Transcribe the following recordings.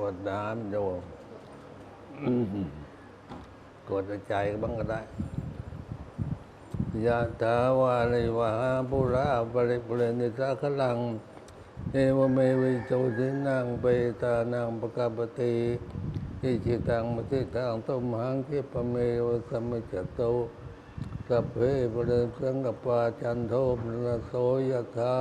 กดน้ำโยมอืมกดในใจบ้างก็ได้ยะถาวาลิวหาปุราปริปุเรนิสาขลัง เอวเมวิโจทินังเปตานังปกาปติอิจิตังมติตังตุมหังคิปะเมวะสัมมิจจโตสัพเพปุเรนสังกปาจันโทปนโสยะถา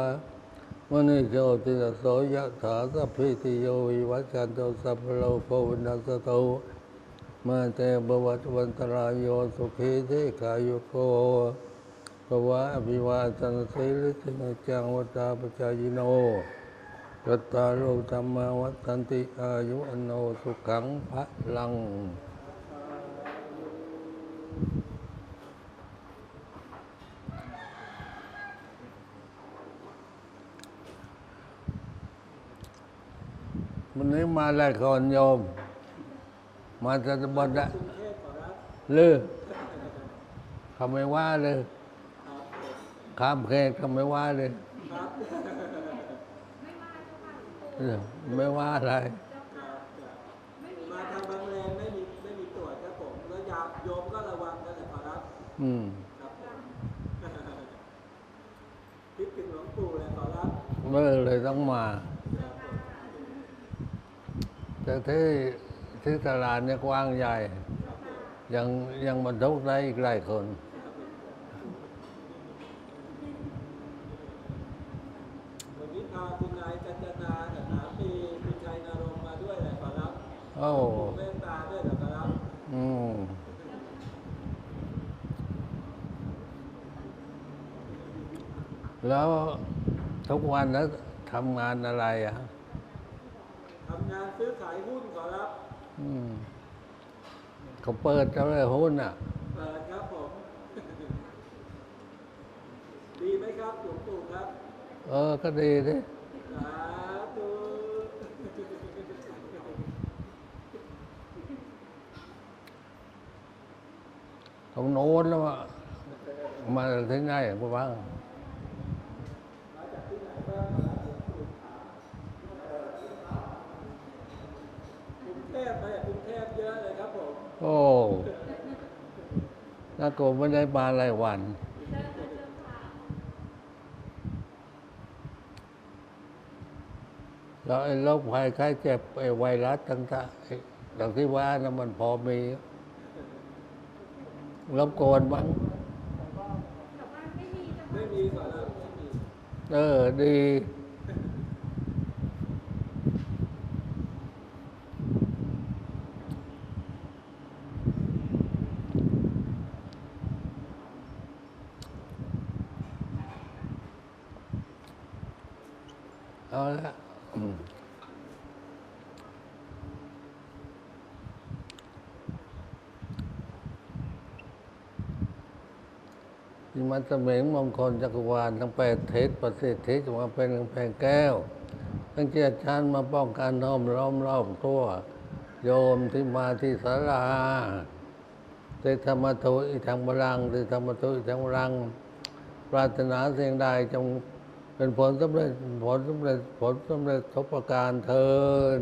มณิโชติรโสยะถาสัพพิติโยวิวัจจันโตสัพพโลกวินัสโตมาเตบวัตวันตรายโยสุขีเทกายุโกภวะอภิวาทนสิริสนจังวตาปจายโนจัตตารุธรรมาวัฏันติอายุอโนสุขังพระลัง วันนี้มาแล้วก่อนโยม มาจะบดอะลือเขาไม่ว่าเลยข้ามเขตเขาไม่ว่าเลยเออไม่ว่าอะไรมาทางบางแรงไม่มีไม่มีตรวจครับผมแล้วยาโยมก็ระวังกันแหละขอรับอืมครับผมคิดถึงหลวงปู่เลยขอรับเมื่อเลยต้องมาครับผม แต่ที่ที่ตลาดเนี่ยกว้างใหญ่ ยังยังบรรทุกได้อีกหลายคน วันนี้พาคุณนายกัญจนากับสามีคุณชัยนรงค์มาด้วยเลยขอรับโอ้เมตตาด้วยเหรอขอรับอืมแล้วทุกวันแล้วทำงานอะไรอะำงานซื้อขายหุ้นขอรับอืมเขาเปิดเท่าไหรหุ้นอะ เปิดครับผม ดีไหมครับหลวงปู่ครับ เออ ก็ดีดิสาธุตรงโน้นแล้วอะมาที่ไหนกูบ้าง กรุงเทพมาจากกรุง เทพเยอะเลยครับผม โอ้น่าโกไม่ได้มาหลายวัน แล้วไอ้โรคภัยไข้เจ็บไอ้ไวรัสต่างๆไอ้ดังที่ว่านะมันพอมีรบกวนบ้างไม่มีขอรับไม่มีเออ ดี เอาละมที่มันเสมิงมงคลจักรวาลทั้งแปดเทศประสิทธิจะมาเป็นแผงแก้วทั้งเจียชั้นมาป้องกันห้อมล้อมรอบตัวโยมที่มาที่ศาลาเตธรรมทุอิทังบรังเตธรรมทุอิทังบรัง ปรารถนาเสิ่งใดจง เป็นผลสำเร็จผลสำเร็จผลสำเร็จทุกประการเทิน